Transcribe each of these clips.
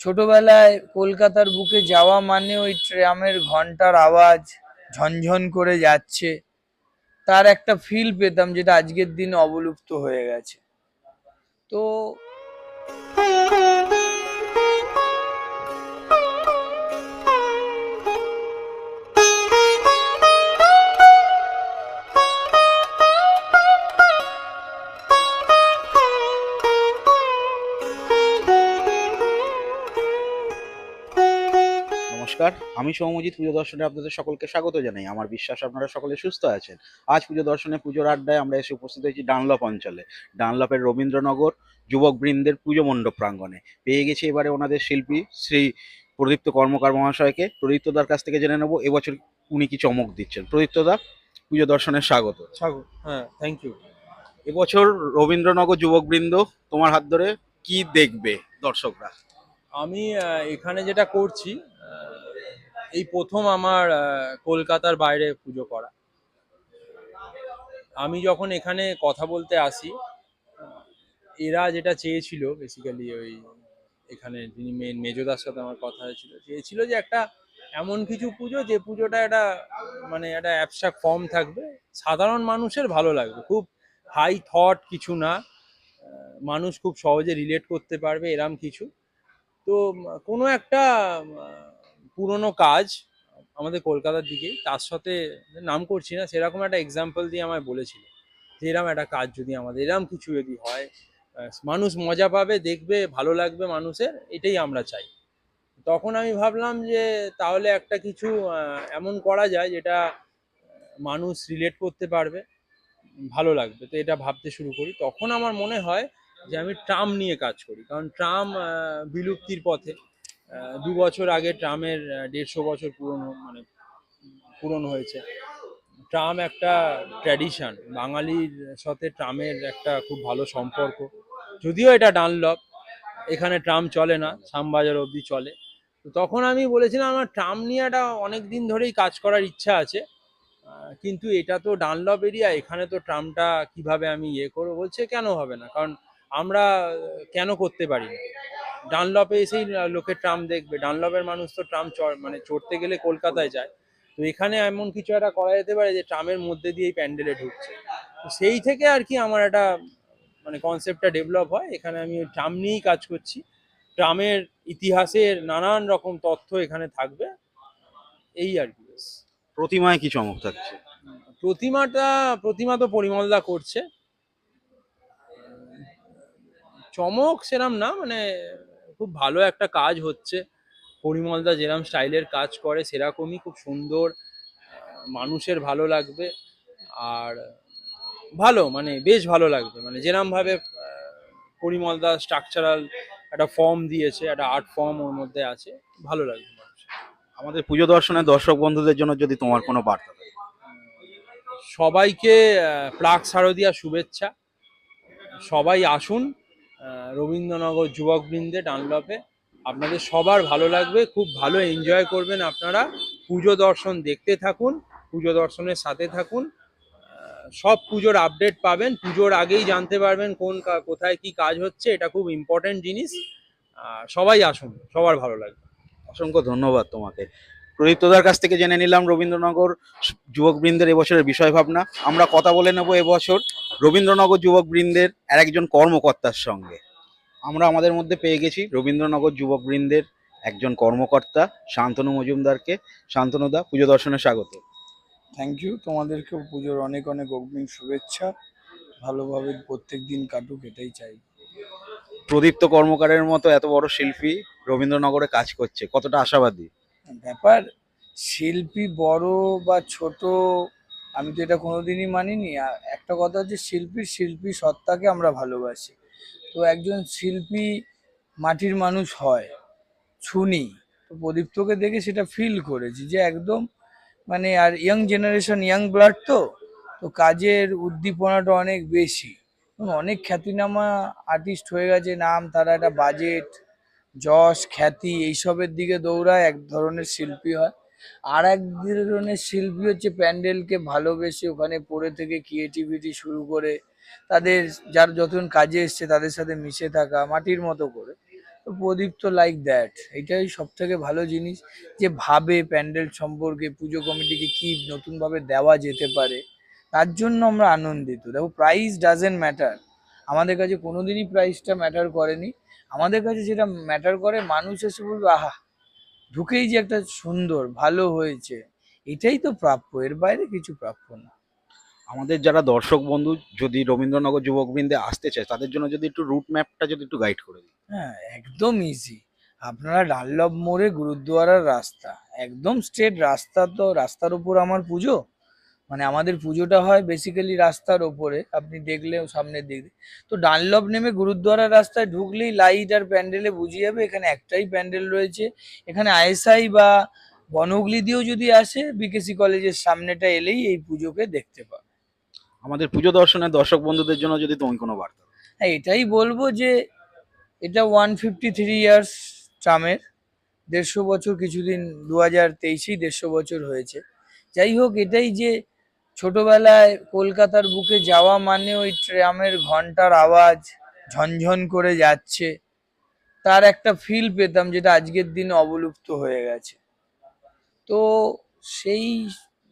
ছোটবেলায় কলকাতার বুকে যাওয়া মানে ওই ট্রামের ঘণ্টার আওয়াজ ঝনঝন করে যাচ্ছে। তার একটা ফিল পেতাম যেটা আজকের দিনে অবলুপ্ত হয়ে গেছে। তো নমস্কার আমি সৌমজিৎ পুজো দর্শনে আপনাদের সকলকে স্বাগত জানাই। আমার বিশ্বাস আপনারা সকলে সুস্থ আছেন। আজ পুজো দর্শনে পুজোর আড্ডায় আমরা এসে উপস্থিত হয়েছি ডানলপ অঞ্চলে। ডানলপের রবীন্দ্রনগর যুবক বৃন্দের পুজো মণ্ডপ প্রাঙ্গণে। পেয়ে গেছি এবারে ওনাদের শিল্পী শ্রী প্রদীপ্ত কর্মকার মহাশয়কে। প্রদীপ্তদার কাছ থেকে জেনে নেব এবছর উনি কি চমক দিচ্ছেন। প্রদীপ্তদা পুজো দর্শনের স্বাগত। স্বাগত হ্যাঁ থ্যাংক ইউ এবছর রবীন্দ্রনগর যুবকবৃন্দ তোমার হাত ধরে কি দেখবে দর্শকরা? আমি এখানে যেটা করছি এই প্রথম আমার কলকাতার বাইরে পুজো করা। আমি যখন এখানে কথা বলতে আসি, এরা যেটা চেয়েছিল বেসিক্যালি ওই এখানে যিনি মেন মেজদার সাথে আমার কথা হয়েছিল, চেয়েছিল যে একটা এমন কিছু পুজো, যে পুজোটা একটা মানে একটা অ্যাবস্ট্রাক্ট ফর্ম থাকবে। সাধারণ মানুষের ভালো লাগবে। খুব হাই থট কিছু না। মানুষ খুব সহজে রিলেট করতে পারবে, এরম কিছু। তো কোনো একটা পুরনো কাজ আমাদের কলকাতার দিকেই তার সাথে নাম করছি না, সেরকম একটা এক্সাম্পল দিয়ে আমায় বলেছিল যে, এরম একটা কাজ যদি আমাদের, এরম কিছু যদি হয় মানুষ মজা পাবে, দেখবে, ভালো লাগবে মানুষের, এটাই আমরা চাই। তখন আমি ভাবলাম যে, তাহলে একটা কিছু এমন করা যায় যেটা মানুষ রিলেট করতে পারবে, ভালো লাগবে। তো এটা ভাবতে শুরু করি। তখন আমার মনে হয় যে আমি ট্রাম নিয়ে কাজ করি। কারণ ট্রাম বিলুপ্তির পথে দু বছর আগে ট্রামের দেড়শো বছর পূরণ মানে পূরণ হয়েছে। ট্রাম একটা ট্র্যাডিশন। বাঙালির সাথে ট্রামের একটা খুব ভালো সম্পর্ক। যদিও এটা ডানলপ, এখানে ট্রাম চলে না, শ্যামবাজার অবধি চলে। তো তখন আমি বলেছিলাম, আমার ট্রাম নিয়ে একটা অনেক দিন ধরেই কাজ করার ইচ্ছা আছে। কিন্তু এটা তো ডানলপ এরিয়া, এখানে তো ট্রামটা কীভাবে আমি ইয়ে করব? বলছে, কেন হবে না? কারণ আমরা কেন করতে পারি না ডানলপে এসেই লোকে ট্রাম দেখবে। ডানলপের মানুষ তো ট্রাম চড় মানে চড়তে গেলে কলকাতায় যায়। তো এখানে এমন কিছু একটা করা যেতে পারে যে ট্রামের মধ্যে দিয়েই প্যান্ডেলে ঢুকছে। তো সেই থেকে আর কি আমার একটা মানে কনসেপ্টটা ডেভেলপ হয়। এখানে আমি ওই ট্রাম নিয়েই কাজ করছি। ট্রামের ইতিহাসের নানান রকম তথ্য এখানে থাকবে। এই আর কি। প্রতিমায় কি চমক থাকছে? প্রতিমাটা প্রতিমা তো পরিমলদা করছে। চমক সেরাম না মানে খুব ভালো একটা কাজ হচ্ছে। পরিমলদা যেরকম স্টাইলের কাজ করে সেরকমই খুব সুন্দর মানুষের ভালো লাগবে। আর ভালো মানে বেশ ভালো লাগবে। মানে যেরম ভাবে আহ, পরিমলদা স্ট্রাকচারাল একটা ফর্ম দিয়েছে একটা আর্ট ফর্ম ওর মধ্যে আছে ভালো লাগবে আমাদের পুজো দর্শনের দর্শক বন্ধুদের জন্য যদি তোমার কোনো বার্তা থাকে। সবাইকে প্লাক শারদিয়া শুভেচ্ছা। সবাই আসুন রবীন্দ্রনগর যুবকবৃন্দে ডানলপে। আপনাদের সবার ভালো লাগবে, খুব ভালো এনজয় করবেন আপনারা। পুজো দর্শন দেখতে থাকুন, পুজো দর্শনের সাথে থাকুন। সব পুজোর আপডেট পাবেন। পুজোর আগেই জানতে পারবেন কোন কোথায় কি কাজ হচ্ছে, এটা খুব ইম্পর্টেন্ট জিনিস। সবাই আসুন, সবার ভালো লাগবে। অসংখ্য ধন্যবাদ তোমাকে। প্রদীপ্তদার কাছ থেকে জেনে নিলাম রবীন্দ্রনগর যুবকবৃন্দের এবছরের বিষয় ভাবনা আমরা কথা বলে নেব এবছর রবীন্দ্রনগর যুবকবৃন্দের আর একজন কর্মকর্তার সঙ্গে। আমরা আমাদের মধ্যে পেয়ে গেছি রবীন্দ্রনগর যুবকবৃন্দের একজন কর্মকর্তা শান্তনু মজুমদারকে। শান্তনুদা পুজো দর্শনে স্বাগত। থ্যাংক ইউ তোমাদেরকেও পুজোর অনেক অনেক অগ্রিম শুভেচ্ছা। ভালোভাবে প্রত্যেক দিন কাটুক এটাই চাই। প্রদীপ্ত কর্মকারের মতো এত বড় শিল্পী রবীন্দ্রনগরে কাজ করছে কতটা আশাবাদী? ব্যাপার, শিল্পী বড় বা ছোট, আমি তো এটা কোনোদিনই মানিনি। আর একটা কথা হচ্ছে শিল্পীর শিল্পী সত্তাকে আমরা ভালোবাসি। তো একজন শিল্পী মাটির মানুষ হয়, ছুনি। তো প্রদীপ্তকে দেখে সেটা ফিল করেছি যে একদম মানে আর ইয়াং জেনারেশন ইয়াং ব্লাড তো তো কাজের উদ্দীপনাটা অনেক বেশি। অনেক খ্যাতিনামা আর্টিস্ট হয়ে গেছে, নাম, তারা একটা বাজেট যশ, খ্যাতি এইসবের দিকে দৌড়ায়, এক ধরনের শিল্পী হয়। আর এক ধরনের শিল্পী হচ্ছে প্যান্ডেলকে ভালোবেসে ওখানে পড়ে থেকে ক্রিয়েটিভিটি শুরু করে, তাদের যার যতজন কাজে এসছে তাদের সাথে মিশে থাকা, মাটির মতো করে। তো প্রদীপ তো লাইক দ্যাট এটাই সব থেকে ভালো জিনিস যে ভাবে প্যান্ডেল সম্পর্কে পুজো কমিটিকে কি নতুনভাবে দেওয়া যেতে পারে, তার জন্য আমরা আনন্দিত। দেখো প্রাইস ডাজেন্ট ম্যাটার আমাদের কাছে কোনোদিনই প্রাইসটা ম্যাটার করেনি। আমাদের কাছে যেটা ম্যাটার করে মানুষ এসে বলবে আহা ঢুকেই যে একটা সুন্দর ভালো হয়েছে। এটাই তো প্রাপ্য এর বাইরে কিছু প্রাপ্য না। আমাদের যারা দর্শক বন্ধু যদি রবীন্দ্রনগর যুবকবৃন্দে আসতে চায় তাদের জন্য যদি একটু রুট ম্যাপটা যদি একটু গাইড করে দিই। হ্যাঁ একদম ইজি আপনারা ডানলভ মোড়ে গুরুদ্বারার রাস্তা একদম স্ট্রেট রাস্তা তো রাস্তার উপর আমার পুজো। মানে আমাদের পুজোটা হয় বেসিক্যালি রাস্তার ওপরে আপনি দেখলেও সামনের দিক তো ডানলভ নেমে গুরুদ্বারার রাস্তায় ঢুকলেই লাইট আর প্যান্ডেলে বুঝিয়ে যাবে এখানে একটাই প্যান্ডেল রয়েছে। এখানে আইএসআই বা বনগলি দিয়েও যদি আসে বিকেসি কলেজের সামনেটা এলেই এই পুজোকে দেখতে পাবে। আমাদের পুজো দর্শনের দর্শক বন্ধুদের জন্য যদি তুমি কোনো বার্তা হ্যাঁ এটাই বলব যে এটা ওয়ান ফিফটি থ্রি ইয়ার্স ট্রামের। দেড়শো বছর কিছুদিন দু হাজার তেইশেই দেড়শো বছর হয়েছে। যাই হোক এটাই যে ছোটবেলায় কলকাতার বুকে যাওয়া মানে ওই ট্রামের ঘণ্টার আওয়াজ, ঝনঝন করে যাচ্ছে। তার একটা ফিল পেতাম যেটা আজকের দিনে অবলুপ্ত হয়ে গেছে। তো সেই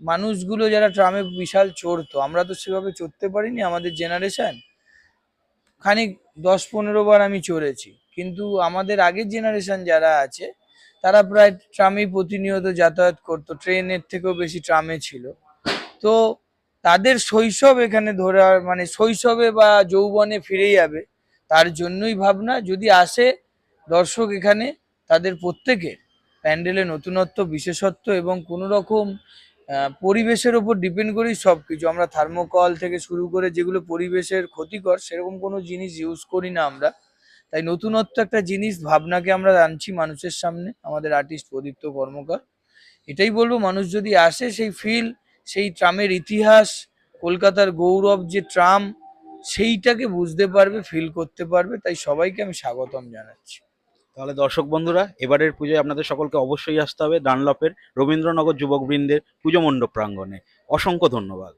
মানুষগুলো যারা ট্রামে বিশাল চড়তো, আমরা তো সেভাবে চড়তে পারিনি আমাদের জেনারেশান খানিক দশ পনেরো বার আমি চড়েছি। কিন্তু আমাদের আগের জেনারেশান যারা আছে, তারা প্রায় ট্রামেই প্রতিনিয়ত যাতায়াত করতো। ট্রেনের থেকেও বেশি ট্রামে ছিল। তো তাদের শৈশব এখানে ধরে মানে শৈশবে বা যৌবনে ফিরে যাবে, তার জন্যই ভাবনা যদি আসে দর্শক এখানে তাদের প্রত্যেকের প্যান্ডেলে নতুনত্ব, বিশেষত্ব এবং কোনো রকম পরিবেশের ওপর ডিপেন্ড করেই সব কিছু আমরা থার্মোকল থেকে শুরু করে যেগুলো পরিবেশের ক্ষতিকর, সেরকম কোনো জিনিস ইউজ করি না আমরা। তাই নতুনত্ব একটা জিনিস, ভাবনাকে আমরা আনছি মানুষের সামনে, আমাদের আর্টিস্ট প্রদীপ্ত কর্মকার। এটাই বলব, মানুষ যদি আসে সেই ফিল সেই ট্রামের ইতিহাস, কলকাতার গৌরব যে ট্রাম, সেইটাকে বুঝতে পারবে ফিল করতে পারবে, তাই সবাইকে আমি স্বাগতম জানাচ্ছি। তাহলে দর্শক বন্ধুরা, এবারের পুজোয় আপনাদের সকলকে অবশ্যই আসতে হবে ডানলপের রবীন্দ্রনগর যুবকবৃন্দের পুজো মণ্ডপ প্রাঙ্গণে। অসংখ্য ধন্যবাদ।